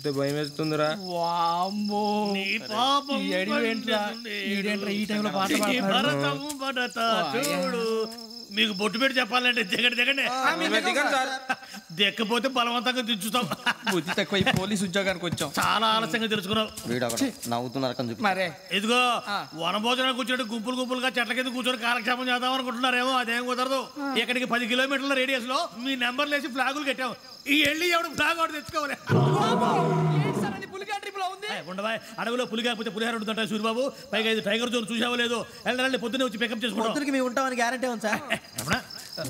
చూస్తే భయం వేస్తుందిరా. వామ్మో. నీ పాపం ఈ టైంలో పాట చూడు. మీకు బొట్టు పెట్టి చెప్పాలంటే దిగండి దిగండి. దిక్కపోతే బలవంతంగా దించుతాం. బుద్ధి తక్కువ పోలీస్ ఉద్యోగానికి వచ్చాం. చాలా ఆలస్యంగా తెలుసుకున్నావు నవ్వుతున్నారు కని మరే. ఇదిగో వనభోజనానికి కూర్చొని గుంపులు గుంపులుగా చెట్ల కింద కూర్చొని కాలక్షేపం చేద్దాం అనుకుంటున్నారేమో అదేం కుదరదు. ఇక్కడికి పది కిలోమీటర్ల రేడియస్లో మీ నెంబర్ లేసి ఫ్లాగులు కట్టాం. ఈ వెళ్ళి ఎవడు ఫ్లాగ్ ఒకటి తెచ్చుకోవాలి? ఏయ్, ఉండవా? అడవిలో పులి కాకపోతే పులిహార ఉంటుంట పైగా ఇది టైగర్ జోన్ చూసావో లేదో? పొద్దున్నే వచ్చి పికప్ చేసుకుంటాం. పొద్దునకి మేము ఉంటామని గ్యారంటీ ఉంది సార్?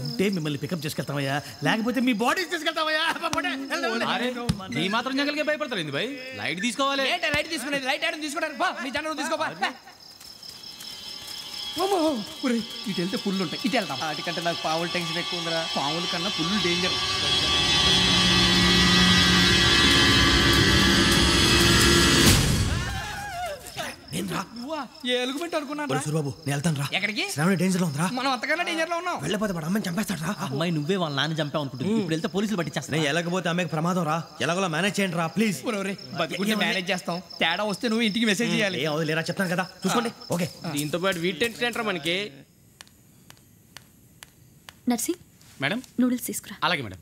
ఉంటే మిమ్మల్ని పికప్ చేసుకెళ్తామయ్యా. లేకపోతే మీ బాడీ తీసుకెళ్తామయ్యా. పోనీ, వెళ్ళండి, వెళ్ళండి. ఈ మాత్రం జంగల్కే భయపడతారు ఏంది భయ్? లైట్ తీసుకోవాలి. ఏంటి లైట్ తీసుకునేది? లైట్ ఆడని తీసుకోవడానికి బా నీ జనం తీసుకోబా ఇటు వెళ్తే పుల్లు ఉంటాయి ఇటు వెళ్తాం వాటికంటే నాకు పావులు టెన్షన్ ఎక్కువ ఉందిరా. పాముల కన్నా పుల్లు డేంజర్ ఏ ఎలుగుబెట్టి అనుకున్నాను సూరిబాబు నేను వెళ్తాను రా. ఎక్కడికి? శ్రావణి డేంజర్లో మనం అంతకన్నా డేంజర్లో ఉన్నాం. వెళ్ళపోతే వాడు చంపేస్తాడు రా. అమ్మాయి నువ్వే వాళ్ళ నాన్న చంపావు అనుకుంటుంది. ఇప్పుడు వెళ్తే పోలీసులు పట్టించేస్తా నేను వెళ్ళకపోతే అమ్మకి ప్రమాదం రా. ఎలాగోలా మేనేజ్ చేయండి రా ప్లీజ్ బతుకుంటే మేనేజ్ చేస్తాం. తేడా వస్తే నువ్వు ఇంటికి మెసేజ్ చేయాలి. ఏ అవదు లేరా చెప్తాను కదా. చూసుకోండి. ఓకే. దీంతో పాటు వీటి ఏంట్రా మనకి. నర్సింగ్? మేడం? నూడిల్స్ తీసుకురా. అలాగే మేడం.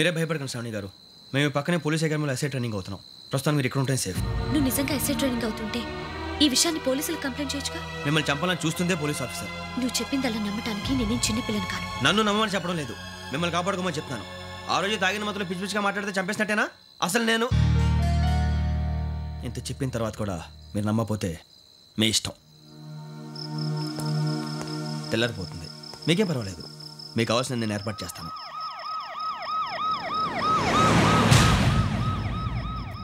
మీరే భయపడకండి శ్రావణి గారు. మేము పక్కనే పోలీస్ అకాడమీలో ఎస్ఐ ట్రైనింగ్ అవుతున్నాం. ప్రస్తుతం మీరు ఇక్కడ ఉంటే సేఫ్ నువ్వు నిజంగా ఎస్ఐ ట్రైనింగ్ అవుతుంటే ఈ విషయాన్ని పోలీసులకు కంప్లైంట్ చేయొచ్చుగా? మిమ్మల్ని చంపాలని చూస్తుందే పోలీస్ ఆఫీసర్. నువ్వు చెప్పిందల్లా నమ్మటానికి నేనేం చిన్న పిల్లని కాను నన్ను నమ్మమని చెప్పడం లేదు. మిమ్మల్ని కాపాడుకోమని చెప్తున్నాను. ఆ రోజు తాగిన మొదలు పిచ్చి పిచ్చిగా మాట్లాడితే చంపేసినట్టేనా? అసలు నేను ఇంత చెప్పిన తర్వాత కూడా మీరు నమ్మపోతే మీ ఇష్టం. తెల్లరిపోతుంది. మీకేం పర్వాలేదు. మీకు కావాల్సిన నేను ఏర్పాటు చేస్తాను.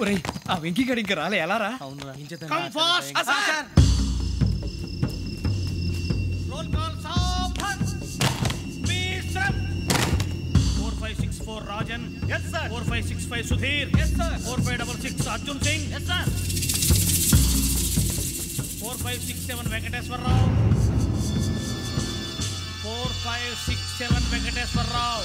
ఒరేయ్ ఆ వెంకీ గడి ఇంకా రాలే ఎలా రా? Come fast sir! Roll call సావధాన్ విశ్రమ్ 4564 Rajan yes sir. 4565 Sudheer yes sir. 4566 Arjun Singh yes sir. 4567 Venkateswararao 4567 Venkateswararao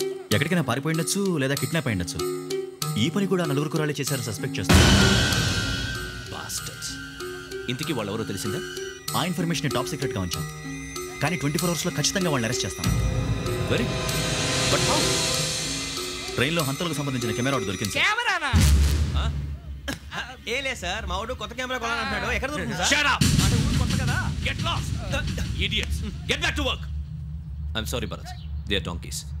ఎక్కడికైనా పారిపోయి ఉండొచ్చు లేదా కిడ్నాప్ అయి ఉండొచ్చు. ఈ పని కూడా నలుగురు కురాలే చేశారు సస్పెక్ట్ చేస్తారు. ఇంతకీ వాళ్ళెవరో తెలిసిందా? ఆ ఇన్ఫర్మేషన్ టాప్ సీక్రెట్గా ఉంచాం. కానీ ట్వంటీ ఫోర్ అవర్స్లో ఖచ్చితంగా వాళ్ళని అరెస్ట్ చేస్తాం. వెరీ బట్ ట్రైన్లో హంతలకు సంబంధించిన కెమెరా దొరికింది సార్. కెమెరానా? ఏ లే సార్. మా వాడు కొత్త కెమెరా కొనాలంటున్నాడు. ఎక్కడ దొరుకుతుంది sir? Shut up! Get lost! Idiots! Get back to work! I'm sorry, Bharat. They are donkeys. Uh, come on, tell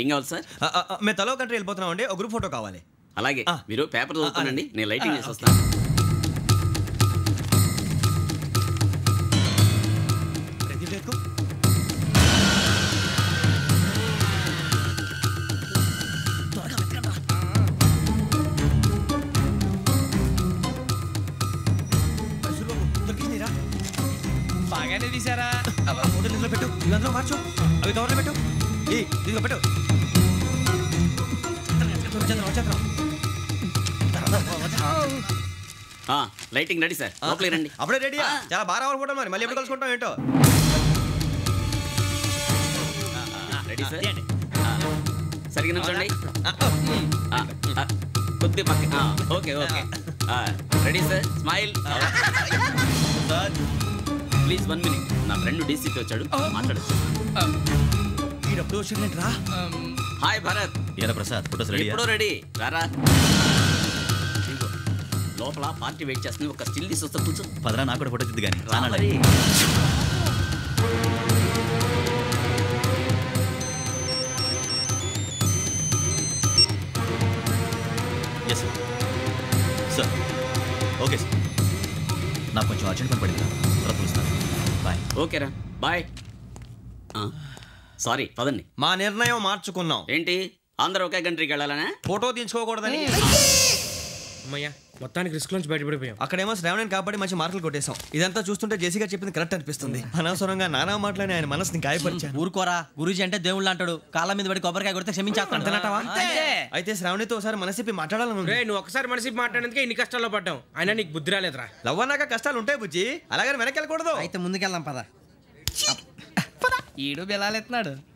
ఏం కావాలి సార్? మేము తలో కంట్రీ వెళ్ళిపోతున్నాం అండి ఒక గ్రూప్ ఫోటో కావాలి. అలాగే. మీరు పేపర్ చదువుతానండి. నేను లైటింగ్ చేసి. వస్తాను? బాగానే తీసారా ఫోటోలు ఇందులో పెట్టు. ఇవి అందులో మార్చు. అవి కవర్లో పెట్టు. ఏ దీనిలో పెట్టు. వచ్చేద్దాం, లైటింగ్ రెడీ సార్. లోపలికి రండి. అప్పుడే రెడీ. చాలా బాగా రావాలి ఫోటో మరి. మళ్ళీ ఎప్పుడు కలుసుకుంటాం ఏంటో? Ready sir? ఆ, సరిగ్గా నిల్చోండి. ఆ, ఆ, కొద్ది పక్క ఓకే ఓకే. ఆ, ready sir? Smile. Please one minute. నా ఫ్రెండ్ డీసీపీ వచ్చాడు. మాట్లాడచ్చు వచ్చిందంటరా హాయ్ భరత్. ఏరా ప్రసాద్ ఫోటోస్ రెడీ ఎప్పుడో రెడీ. రారా. లోపల పార్టీ వెయిట్ చేస్తుంది. ఒక స్టిల్ తీసి వస్తా కూర్చో. పదరా నాకు కూడా ఫోటో తిద్దు కానీ రా మరి. Yes sir sir okay sir నాకు కొంచెం అర్జెంట్ పని పడింది తర్వాత బాయ్ ఓకేరా బాయ్ సారీ పదండి. మా నిర్ణయం మార్చుకున్నాం. ఏంటి? అందరూ ఒకే కంట్రీకి వెళ్ళాలనే? ఫోటో తీసుకోకూడదని. అమ్మయ్యా. మొత్తానికి రిస్క్ నుంచి బయటపడిపోయాం. అక్కడేమో శ్రావణిని కాబట్టి మంచి మార్కులు కొట్టేశాం. ఇదంతా చూస్తుంటే జేసీగా చెప్పింది కరెక్ట్ అనిపిస్తుంది. అనవసరంగా నానా మాటలని ఆయన మనసుని గాయపరిచాను ఊరుకోరా గురూజీ అంటే దేవుళ్ళు అంటాడు. కాళ్ళ మీద పడి కొబ్బరికాయ కొడితే క్షమించేస్తాను అయితే శ్రావణితో ఒకసారి మనసిప్పి మాట్లాడాలని నువ్వు ఒకసారి మనిషి మాట్లాడేందుకే ఇన్ని కష్టాల్లో పడ్డాం అయినా నీకు బుద్ధి రాలేదురా. లవ్ అన్నాక కష్టాలు ఉంటాయి బుజ్జి. అలాగని వెనక్కి వెళ్ళకూడదు. అయితే ముందుకెళ్దాం పద. ఈడు బెలాలెత్తున్నాడు.